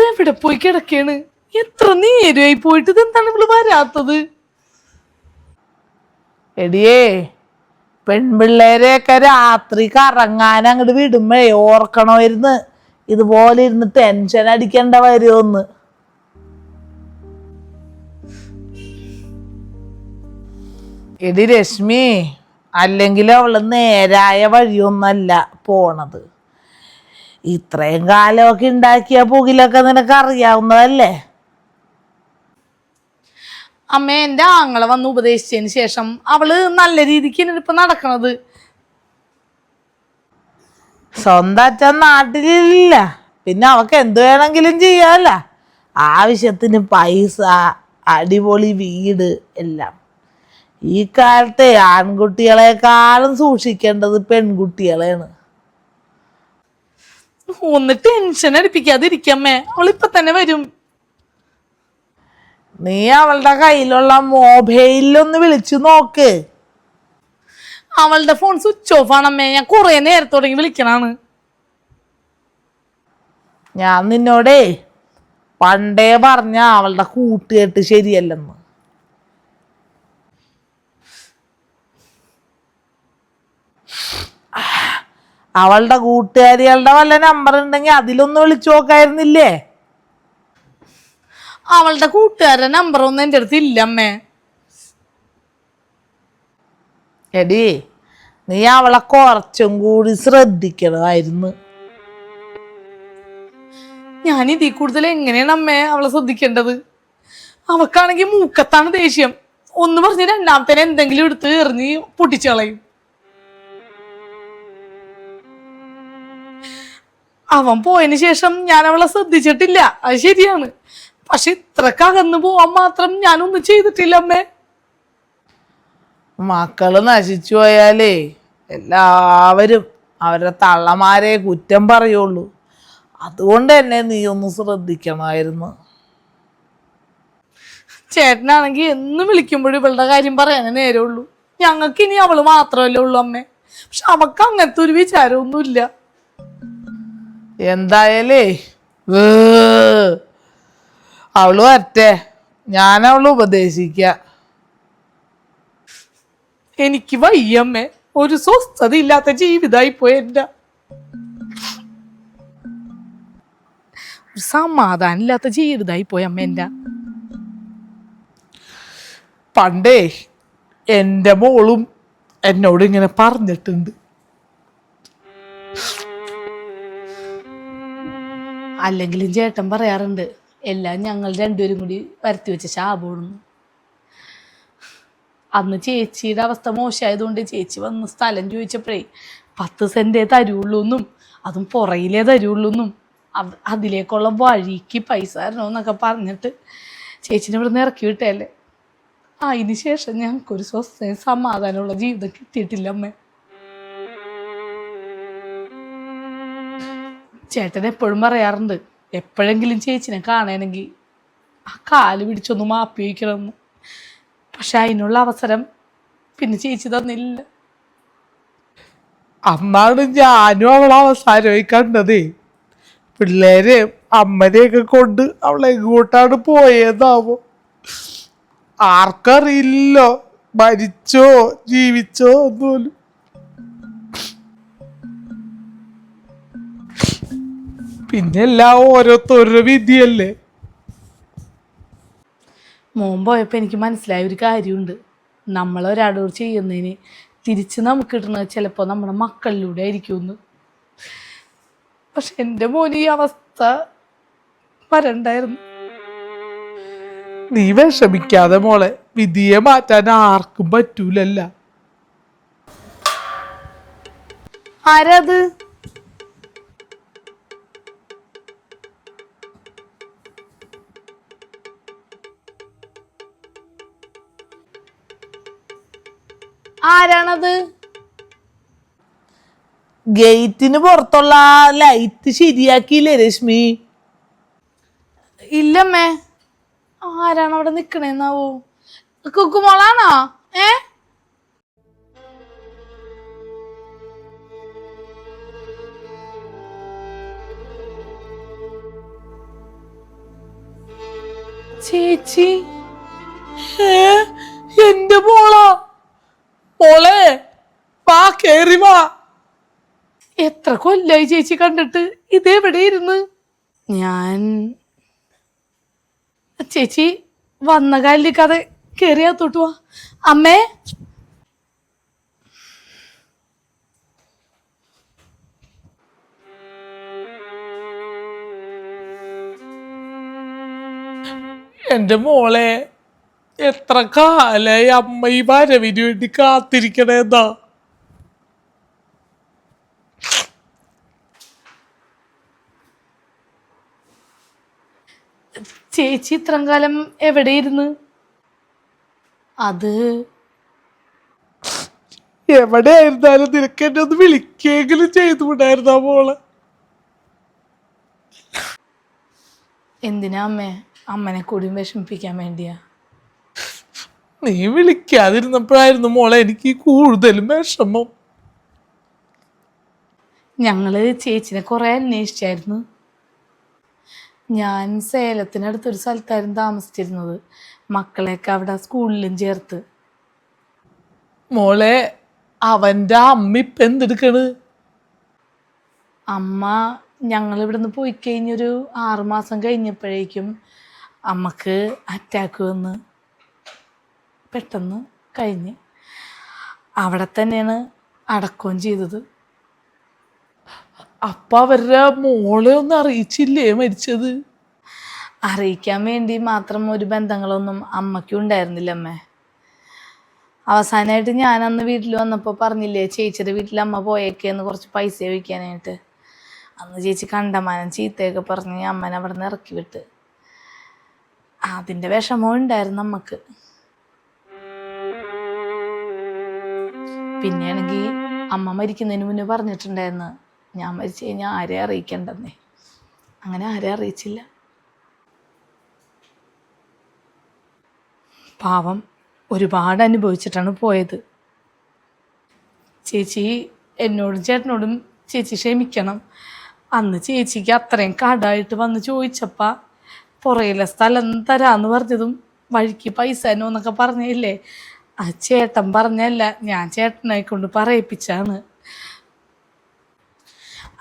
എവിടെ പോയി കിടക്കാണ് എത്ര നേരമായി പോയിട്ട് ഇതെന്താണ് ഇവൾ വരാത്തത്? എടിയേ പെൺപിള്ളേരെയൊക്കെ രാത്രി കറങ്ങാൻ അങ്ങോട്ട് വിടുമ്പേ ഓർക്കണമായിരുന്നു. ഇതുപോലെ ഇരുന്ന് ടെൻഷൻ അടിക്കേണ്ട വരുമെന്ന്. എടി രശ്മി അല്ലെങ്കിൽ അവൾ നേരായ വഴിയൊന്നല്ല പോണത്. ഇത്രയും കാലമൊക്കെ ഉണ്ടാക്കിയ പുകിലൊക്കെ നിനക്ക് അറിയാവുന്നതല്ലേ അമ്മ എന്റെ ആങ്ങളെ വന്ന് ഉപദേശിച്ചതിന് ശേഷം അവൾ നല്ല രീതിക്ക് ഇപ്പൊ നടക്കണത്. സ്വന്തം അച്ഛൻ നാട്ടിലില്ല. പിന്നെ അവക്ക് എന്ത് വേണമെങ്കിലും ചെയ്യാല്ല ആവശ്യത്തിന് പൈസ അടിപൊളി വീട് എല്ലാം. ഈ കാലത്തെ ആൺകുട്ടികളെക്കാളും സൂക്ഷിക്കേണ്ടത് പെൺകുട്ടികളെയാണ്. ഒന്ന് ടെൻഷൻ അടിപ്പിക്കാതിരിക്കമ്മേ. അവളിപ്പൊ തന്നെ വരും. നീ അവളുടെ കയ്യിലുള്ള മൊബൈലിലൊന്ന് വിളിച്ചു നോക്ക്. അവളുടെ ഫോൺ സ്വിച്ച് ഓഫ് ആണമ്മേ. ഞാൻ കുറെ നേരത്തോടെങ്കിൽ വിളിക്കണാണ്. ഞാൻ നിന്നോടേ പണ്ടേ പറഞ്ഞ അവളുടെ കൂട്ടുകെട്ട് ശരിയല്ലെന്ന്. അവളുടെ കൂട്ടുകാരികളുടെ വല്ല നമ്പർ ഉണ്ടെങ്കിൽ അതിലൊന്നും വിളിച്ചു നോക്കായിരുന്നില്ലേ? അവളുടെ കൂട്ടുകാരുടെ നമ്പർ ഒന്നും എന്റെ അടുത്ത് ഇല്ല അമ്മേ. എടി നീ അവളെ കുറച്ചും കൂടി ശ്രദ്ധിക്കണമായിരുന്നു. ഞാൻ ഇതിൽ കൂടുതൽ എങ്ങനെയാണ് അമ്മേ അവളെ ശ്രദ്ധിക്കേണ്ടത്? അവക്കാണെങ്കിൽ മൂക്കത്താണ് ദേഷ്യം. ഒന്ന് പറഞ്ഞ് രണ്ടാമത്തേനെ എന്തെങ്കിലും എടുത്ത് എറിഞ്ഞ് പൊട്ടിച്ചു കളയും. അവൻ പോയതിന് ശേഷം ഞാൻ അവളെ ശ്രദ്ധിച്ചിട്ടില്ല. അത് ശരിയാണ്. പക്ഷെ ഇത്രക്ക് അകന്നു പോവാൻ മാത്രം ഞാനൊന്നും ചെയ്തിട്ടില്ല അമ്മേ മക്കൾ നശിച്ചു പോയാലേ എല്ലാവരും അവരുടെ തള്ളമാരെ കുറ്റം പറയുള്ളൂ. അതുകൊണ്ട് തന്നെ നീ ഒന്ന് ശ്രദ്ധിക്കണമായിരുന്നു. ചേട്ടനാണെങ്കിൽ എന്നും വിളിക്കുമ്പോഴും ഇവളുടെ കാര്യം പറയാനേ നേരമുള്ളൂ. ഞങ്ങൾക്ക് ഇനി അവൾ മാത്രമല്ലേ ഉള്ളൂ അമ്മേ. പക്ഷെ അവക്ക് അങ്ങനത്തെ ഒരു വിചാരമൊന്നുമില്ല. എന്തായാലേ? അവൾ വരട്ടെ. ഞാൻ അവൾ ഉപദേശിക്ക. എനിക്ക് വയ്യമ്മേ. ഒരു സ്വസ്ഥത ഇല്ലാത്ത ജീവിതമായി പോയി എന്റെ സമാധാനം ഇല്ലാത്ത ജീവിതമായി പോയി അമ്മ എന്റെ പണ്ടേ എന്റെ മോളും എന്നോട് ഇങ്ങനെ പറഞ്ഞിട്ടുണ്ട്. അല്ലെങ്കിലും ചേട്ടൻ പറയാറുണ്ട് എല്ലാം ഞങ്ങൾ രണ്ടുപേരും കൂടി വരുത്തി വെച്ച ശാപമാണെന്ന് അന്ന് ചേച്ചിയുടെ അവസ്ഥ മോശമായതുകൊണ്ട് ചേച്ചി വന്ന് സ്ഥലം ചോദിച്ചപ്പോഴേ പത്ത് സെന്റേ തരുള്ളൂ എന്നും അതും പുറയിലേ തരുള്ളൂ എന്നും അതിലേക്കുള്ള വഴിക്ക് പൈസ തരണമെന്നൊക്കെ പറഞ്ഞിട്ട് ചേച്ചിനെ ഇവിടെ നിന്ന് ഇറക്കി വിട്ടല്ലേ? അതിന് ശേഷം ഞങ്ങൾക്കൊരു സ്വസ്ഥയും സമാധാനമുള്ള ജീവിതം കിട്ടിയിട്ടില്ല അമ്മേ. ചേട്ടൻ എപ്പോഴും പറയാറുണ്ട് എപ്പോഴെങ്കിലും ചേച്ചിനെ കാണണമെങ്കിൽ ആ കാൽ പിടിച്ചൊന്ന് മാപ്പി വയ്ക്കണമെന്ന് പക്ഷെ അതിനുള്ള അവസരം പിന്നെ ചേച്ചി തന്നില്ല. അന്നാണ് ഞാനും അവളെ അവസാനമായി കണ്ടതേ. പിള്ളേരെ അമ്മനെയൊക്കെ കൊണ്ട് അവളെ എങ്ങോട്ടാണ് പോയതാവോ ആർക്കറിയില്ലോ മരിച്ചോ ജീവിച്ചോ ഒന്നുപോലും പിന്നെ എല്ലാം ഓരോരുത്തരുടെ വിധിയല്ലേ? മോൻ പോയപ്പോൾ എനിക്ക് മനസ്സിലായ ഒരു കാര്യമുണ്ട്. നമ്മൾ ഒരാളോട് ചെയ്യുന്നതിന് തിരിച്ച് നമുക്ക് കിട്ടുന്നത് ചിലപ്പോൾ നമ്മുടെ മക്കളിലൂടെ ആയിരിക്കുമെന്ന്. പക്ഷെ എന്റെ മോൻ ഈ അവസ്ഥ വരണ്ടായിരുന്നു. നീ വിഷമിക്കാതെ മോളെ വിധിയെ മാറ്റാൻ ആർക്കും പറ്റൂലല്ല. ആരാത് ആരാണത്? ഗേറ്റിന് പുറത്തുള്ള ലൈറ്റ് ശരിയാക്കിയില്ലേ രശ്മി? ഇല്ലമ്മേ. ആരാണ് അവിടെ നിക്കണേന്നാവോ? കുക്കുമോളാണോ? ഏ? ചേച്ചി. ഏ എന്റെ മോളാ മോളെ വാ കേറി വാ എത്ര കൊല്ലായി ചേച്ചി കണ്ടിട്ട് ഇതെവിടെ ഇരുന്ന് ഞാൻ ചേച്ചി വന്ന കാലിലേക്കത് കയറിയാ തൊട്ടുവാ അമ്മേ? എന്റെ മോളെ എത്ര കാലായി അമ്മ ഈ വരവിന് വേണ്ടി കാത്തിരിക്കണേന്നാ? ചേച്ചി ഇത്രയും കാലം എവിടെ ഇരുന്ന് അത് എവിടെ ആയിരുന്നാലും നിനക്ക് എന്നെ ഒന്ന് വിളിക്കെങ്കിലും ചെയ്തുവിടായിരുന്നാ മോളെ? എന്തിനാ അമ്മേ? അമ്മനെ കൂടിയും വിഷമിപ്പിക്കാൻ വേണ്ടിയാ. നീ വിളിക്കാതിരുന്നപ്പോഴായിരുന്നു മോളെ എനിക്ക് കൂടുതലും വിഷമം. ഞങ്ങൾ ചേച്ചിനെ കുറെ അന്വേഷിച്ചായിരുന്നു. ഞാൻ സേലത്തിനടുത്തൊരു സ്ഥലത്തായിരുന്നു താമസിച്ചിരുന്നത്. മക്കളെയൊക്കെ അവിടെ സ്കൂളിലും ചേർത്ത്. മോളെ അവന്റെ അമ്മ ഇപ്പം എന്തെടുക്കണ്? അമ്മ ഞങ്ങൾ ഇവിടുന്ന് പോയി കഴിഞ്ഞൊരു ആറുമാസം കഴിഞ്ഞപ്പോഴേക്കും അമ്മയ്ക്ക് അറ്റാക്ക് വന്ന്. പെട്ടെന്ന് കഴിഞ്ഞ്. അവിടെ തന്നെയാണ് അടക്കവും ചെയ്തത്. അപ്പൊ അവരുടെ മോളെ ഒന്നും അറിയിച്ചില്ലേ മരിച്ചത്? അറിയിക്കാൻ വേണ്ടി മാത്രം ഒരു ബന്ധങ്ങളൊന്നും അമ്മയ്ക്കും ഉണ്ടായിരുന്നില്ല അമ്മേ അവസാനമായിട്ട് ഞാൻ അന്ന് വീട്ടിൽ വന്നപ്പോൾ പറഞ്ഞില്ലേ ചേച്ചിയുടെ വീട്ടിൽ അമ്മ പോയേക്കേന്ന് കുറച്ച് പൈസ വയ്ക്കാനായിട്ട് അന്ന് ചേച്ചി കണ്ടമാനം ചീത്തയൊക്കെ പറഞ്ഞ് അമ്മനെ അവിടെ നിന്ന് ഇറക്കി വിട്ട്. അതിന്റെ വിഷമവും ഉണ്ടായിരുന്നു അമ്മയ്ക്ക്. പിന്നെയാണെങ്കിൽ അമ്മ മരിക്കുന്നതിന് മുന്നേ പറഞ്ഞിട്ടുണ്ടായിരുന്നു ഞാൻ മരിച്ചു കഴിഞ്ഞാൽ ആരെ അറിയിക്കണ്ടെന്നേ. അങ്ങനെ ആരെ അറിയിച്ചില്ല. പാവം ഒരുപാട് അനുഭവിച്ചിട്ടാണ് പോയത്. ചേച്ചി എന്നോടും ചേട്ടനോടും ചേച്ചി ക്ഷമിക്കണം. അന്ന് ചേച്ചിക്ക് അത്രയും കടായിട്ട് വന്ന് ചോദിച്ചപ്പോൾ പുറയിലെ സ്ഥലം തരാന്ന് പറഞ്ഞതും വഴിക്ക് പൈസ എന്നൊക്കെ പറഞ്ഞില്ലേ? ആ ചേട്ടൻ പറഞ്ഞല്ല ഞാൻ ചേട്ടനെ കൊണ്ട് പറയിപ്പിച്ചാണ്.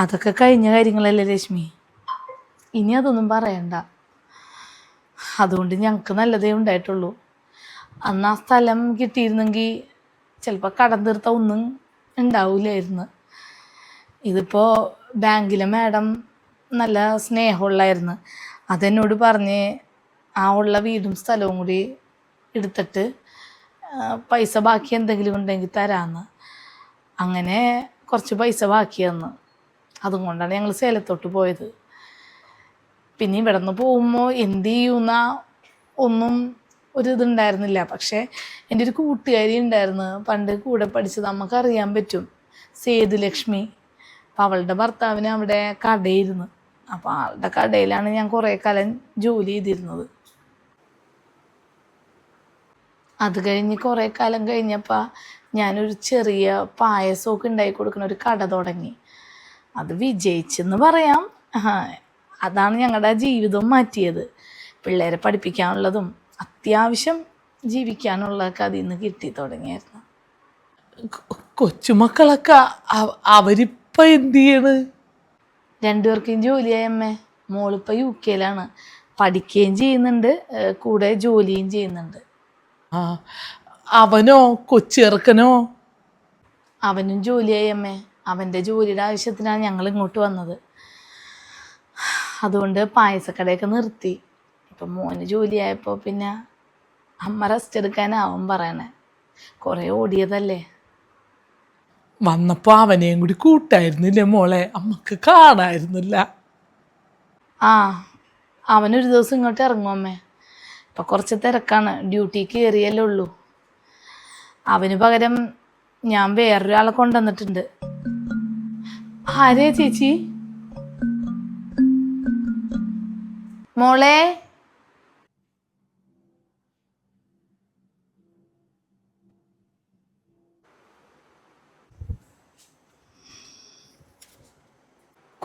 അതൊക്കെ കഴിഞ്ഞ കാര്യങ്ങളല്ലേ രശ്മി? ഇനി അതൊന്നും പറയണ്ട. അതുകൊണ്ട് ഞങ്ങൾക്ക് നല്ലതേ ഉണ്ടായിട്ടുള്ളൂ. അന്ന് ആ സ്ഥലം കിട്ടിയിരുന്നെങ്കിൽ ചിലപ്പോൾ കടം തീർത്ത ഒന്നും ഉണ്ടാവില്ലായിരുന്നു ഇതിപ്പോൾ ബാങ്കിലെ മാഡം നല്ല സ്നേഹമുള്ളായിരുന്നു. അതെന്നോട് പറഞ്ഞ് ആ ഉള്ള വീടും സ്ഥലവും കൂടി എടുത്തിട്ട് പൈസ ബാക്കി എന്തെങ്കിലും ഉണ്ടെങ്കിൽ തരാമെന്ന് അങ്ങനെ കുറച്ച് പൈസ ബാക്കി തന്നു അതും കൊണ്ടാണ് ഞങ്ങൾ സേലത്തോട്ട് പോയത്. പിന്നെ ഇവിടെ നിന്ന് പോകുമ്പോൾ എന്ത് ചെയ്യുന്ന ഒന്നും ഒരു ഇതുണ്ടായിരുന്നില്ല. പക്ഷേ എന്റെ ഒരു കൂട്ടുകാരി ഉണ്ടായിരുന്നു. പണ്ട് കൂടെ പഠിച്ചത് നമുക്ക് അറിയാൻ പറ്റും. സേതുലക്ഷ്മി. അപ്പം അവളുടെ ഭർത്താവിന് അവിടെ കടയിരുന്നു അപ്പോൾ ആളുടെ കടയിലാണ് ഞാൻ കുറേ കാലം ജോലി ചെയ്തിരുന്നത്. അത് കഴിഞ്ഞ് കുറേ കാലം കഴിഞ്ഞപ്പോൾ ഞാനൊരു ചെറിയ പായസമൊക്കെ ഉണ്ടാക്കി കൊടുക്കുന്ന ഒരു കട തുടങ്ങി. അത് വിജയിച്ചെന്ന് പറയാം. അതാണ് ഞങ്ങളുടെ ജീവിതം മാറ്റിയത്. പിള്ളേരെ പഠിപ്പിക്കാനുള്ളതും അത്യാവശ്യം ജീവിക്കാനുള്ളതൊക്കെ അതിൽ നിന്ന് കിട്ടി തുടങ്ങിയായിരുന്നു. കൊച്ചുമക്കളൊക്കെ അവരിപ്പം അവരിപ്പൊ എന്ത് ചെയ്യണ് രണ്ടുപേർക്കും ജോലിയായി അമ്മേ. മോളിപ്പോൾ യു കെയിലാണ്. പഠിക്കുകയും ചെയ്യുന്നുണ്ട് കൂടെ ജോലിയും ചെയ്യുന്നുണ്ട്. ആ അവനോ കൊച്ചിറക്കനോ അവനും ജോലിയായി അമ്മേ. അവന്റെ ജോലിയുടെ ആവശ്യത്തിനാണ് ഞങ്ങൾ ഇങ്ങോട്ട് വന്നത്. അതുകൊണ്ട് പായസക്കടയൊക്കെ നിർത്തി. ഇപ്പം മോന് ജോലിയായപ്പോൾ പിന്നെ അമ്മ റെസ്റ്റ് എടുക്കാനാവും പറയണേ. കുറേ ഓടിയതല്ലേ? വന്നപ്പോൾ അവനെയും കൂടി കൂട്ടായിരുന്നില്ലേ മോളെ? അമ്മയ്ക്ക് കാണായിരുന്നില്ല. ആ അവനൊരു ദിവസം ഇങ്ങോട്ട് ഇറങ്ങും അമ്മേ. ഇപ്പം കുറച്ച് തിരക്കാണ്. ഡ്യൂട്ടി കയറിയല്ലേ ഉള്ളൂ. അവന് പകരം ഞാൻ വേറൊരാളെ കൊണ്ടുവന്നിട്ടുണ്ട്. ആരേ ചേച്ചി? മോളെ?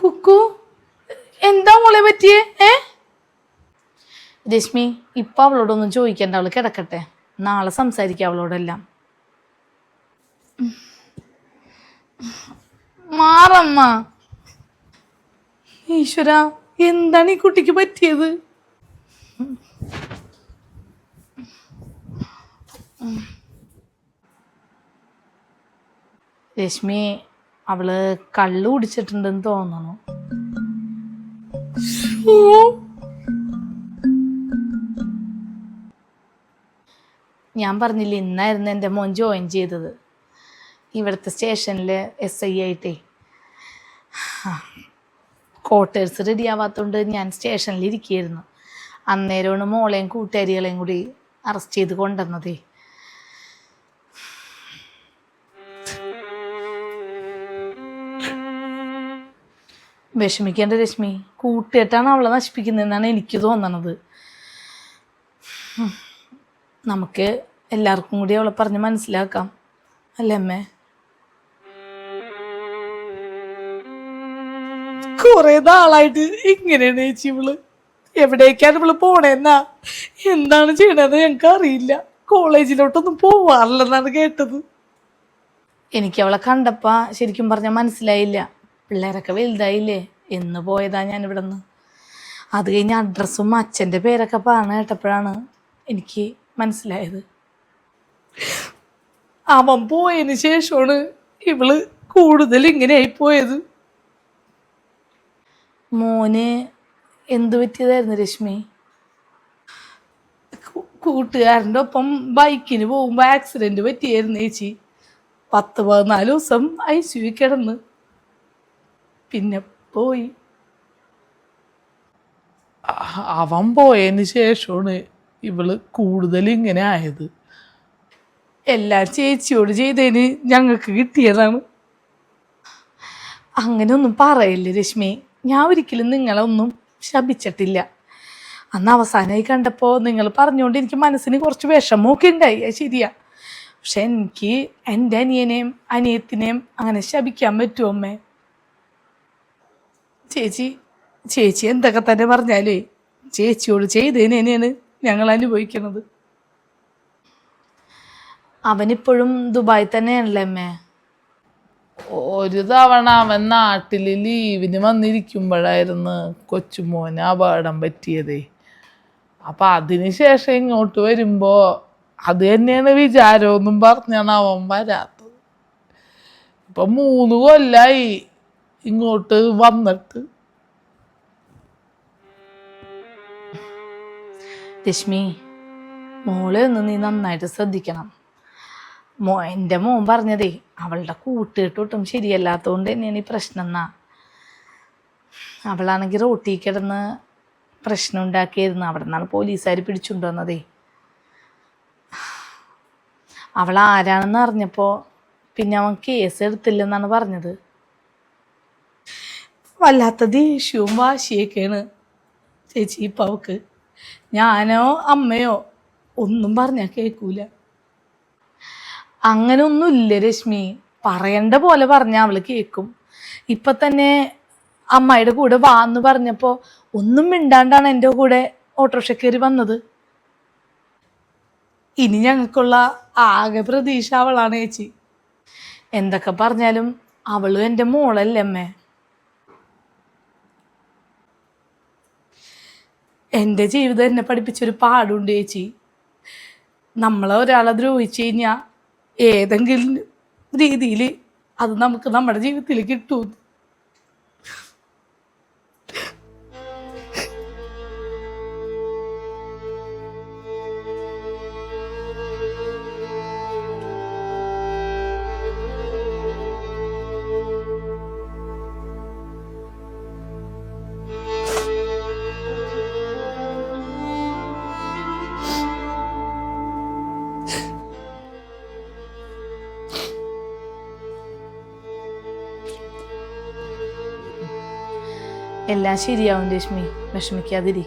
കുക്കു എന്താ മോളെ പറ്റിയേ? ഏ? രശ്മി ഇപ്പൊ അവളോടൊന്നും ചോദിക്കണ്ട. അവൾ കിടക്കട്ടെ. നാളെ സംസാരിക്കാം അവളോടെല്ലാം. മാറമ്മ. ഈശ്വര എന്താണ് ഈ കുട്ടിക്ക് പറ്റിയത്? രശ്മി അവൾ കള്ളു കുടിച്ചിട്ടുണ്ടെന്ന് തോന്നണു. ഞാൻ പറഞ്ഞില്ല ഇന്നായിരുന്നു എന്റെ മോൻ ജോയിൻ ചെയ്തത്. ഇവിടുത്തെ സ്റ്റേഷനിൽ എസ് ഐ ആയിട്ടേ. ക്വാർട്ടേഴ്സ് റെഡി ആവാത്തതുകൊണ്ട് ഞാൻ സ്റ്റേഷനിൽ ഇരിക്കുകയായിരുന്നു അന്നേരമാണ് മോളെയും കൂട്ടുകാരികളെയും കൂടി അറസ്റ്റ് ചെയ്ത് കൊണ്ടുവന്നതേ. വിഷമിക്കേണ്ട രശ്മി കൂട്ടുകെട്ടാണ് അവളെ നശിപ്പിക്കുന്നതെന്നാണ് എനിക്ക് തോന്നണത്. നമുക്ക് എല്ലാവർക്കും കൂടി അവളെ പറഞ്ഞ് മനസ്സിലാക്കാം. അല്ലേ അമ്മേ? കുറെ നാളായിട്ട് ഇങ്ങനെയാണ് ചേച്ചി ഇവൾ. എവിടേക്കാണ് ഇവൾ പോണേന്നാ? എന്താണ് ചെയ്യണത് ഞങ്ങൾക്ക് അറിയില്ല. കോളേജിലോട്ടൊന്നും പോവാറില്ലെന്നാണ് കേട്ടത്. എനിക്ക് അവളെ കണ്ടപ്പ ശരിക്കും പറഞ്ഞാൽ മനസ്സിലായില്ല. പിള്ളേരൊക്കെ വലുതായില്ലേ? എന്ന് പോയതാ ഞാൻ ഇവിടെ നിന്ന് അത് കഴിഞ്ഞ് അഡ്രസ്സും അച്ഛന്റെ പേരൊക്കെ പറഞ്ഞു കേട്ടപ്പോഴാണ് എനിക്ക് മനസ്സിലായത്. അവൻ പോയതിന് ശേഷമാണ് ഇവൾ കൂടുതൽ ഇങ്ങനെയായി പോയത്. മോന് എന്ത് പറ്റിയതായിരുന്നു രശ്മി? കൂട്ടുകാരന്റെ ഒപ്പം ബൈക്കിന് പോകുമ്പോൾ ആക്സിഡന്റ് പറ്റിയായിരുന്നു ചേച്ചി. പത്ത് പതിനാല് ദിവസം ഐ സി യു കിടന്ന്. പിന്നെ പോയി. അവൻ പോയതിന് ശേഷമാണ് ഇവൾ കൂടുതൽ ഇങ്ങനെ ആയത്. എല്ലാം ചേച്ചിയോട് ചെയ്തതിന് ഞങ്ങൾക്ക് കിട്ടിയതാണ്. അങ്ങനെയൊന്നും പറയില്ല രശ്മി. ഞാൻ ഒരിക്കലും നിങ്ങളെ ഒന്നും ശപിച്ചിട്ടില്ല. അന്ന് അവസാനമായി കണ്ടപ്പോൾ നിങ്ങൾ പറഞ്ഞുകൊണ്ട് എനിക്ക് മനസ്സിന് കുറച്ച് വിഷമമൊക്കെ ഉണ്ടായി. അത് ശരിയാ. പക്ഷെ എനിക്ക് എന്റെ അനിയനെയും അനിയത്തിനെയും അങ്ങനെ ശപിക്കാൻ പറ്റുമോ അമ്മേ? ചേച്ചി ചേച്ചി എന്തൊക്കെ തന്നെ പറഞ്ഞാലേ ചേച്ചിയോട് ചെയ്തതിന് ഞങ്ങൾ അനുഭവിക്കുന്നത് അവനിപ്പോഴും ദുബായ് തന്നെയാണല്ലേ അമ്മേ? ഒരു തവണ അവൻ നാട്ടിൽ ലീവിന് വന്നിരിക്കുമ്പോഴായിരുന്നു കൊച്ചുമോന് അപകടം പറ്റിയതേ. അപ്പൊ അതിന് ശേഷം ഇങ്ങോട്ട് വരുമ്പോ അത് തന്നെയാണ് വിചാരമൊന്നും പറഞ്ഞാണ് അവൻ വരാത്തത്. ഇപ്പൊ മൂന്ന് കൊല്ലായി ഇങ്ങോട്ട് വന്നിട്ട്. രശ്മി മോളെ ഒന്ന് നീ നന്നായിട്ട് ശ്രദ്ധിക്കണം. മോ എന്റെ മോൻ പറഞ്ഞതേ അവളുടെ കൂട്ടുകെട്ടൊട്ടും ശരിയല്ലാത്തതുകൊണ്ട് തന്നെയാണ് ഈ പ്രശ്നം എന്നാ. അവളാണെങ്കിൽ റോട്ടിൽ കിടന്ന് പ്രശ്നം ഉണ്ടാക്കിയായിരുന്നു. അവിടെ നിന്നാണ് പോലീസുകാർ പിടിച്ചുകൊണ്ടുവന്നതേ അവൾ ആരാണെന്ന് അറിഞ്ഞപ്പോൾ പിന്നെ അവൻ കേസ് എടുത്തില്ലെന്നാണ് പറഞ്ഞത്. വല്ലാത്ത ദേഷ്യവും വാശിയൊക്കെയാണ് ചേച്ചി ഇപ്പം അവക്ക് ഞാനോ അമ്മയോ ഒന്നും പറഞ്ഞാൽ കേൾക്കൂല അങ്ങനെ ഒന്നുമില്ല രശ്മി. പറയണ്ട പോലെ പറഞ്ഞാൽ അവൾ കേൾക്കും ഇപ്പൊ തന്നെ അമ്മായിയുടെ കൂടെ വാ എന്ന് പറഞ്ഞപ്പോ ഒന്നും മിണ്ടാണ്ടാണ് എന്റെ കൂടെ ഓട്ടോറിക്ഷ കയറി വന്നത്. ഇനി ഞങ്ങൾക്കുള്ള ആകെ പ്രതീക്ഷ അവളാണ് ചേച്ചി. എന്തൊക്കെ പറഞ്ഞാലും അവളും എന്റെ മോളല്ലേ അമ്മേ. എന്റെ ജീവിതം എന്നെ പഠിപ്പിച്ചൊരു പാടുണ്ട് ചേച്ചി. നമ്മളെ ഒരാളെ ദ്രോഹിച്ചു കഴിഞ്ഞാൽ ഏതെങ്കിലും രീതിയിൽ അത് നമുക്ക് നമ്മുടെ ജീവിതത്തിൽ കിട്ടും എല്ലാം ശരിയാവും രശ്മി. വിഷമിക്കാതിരി.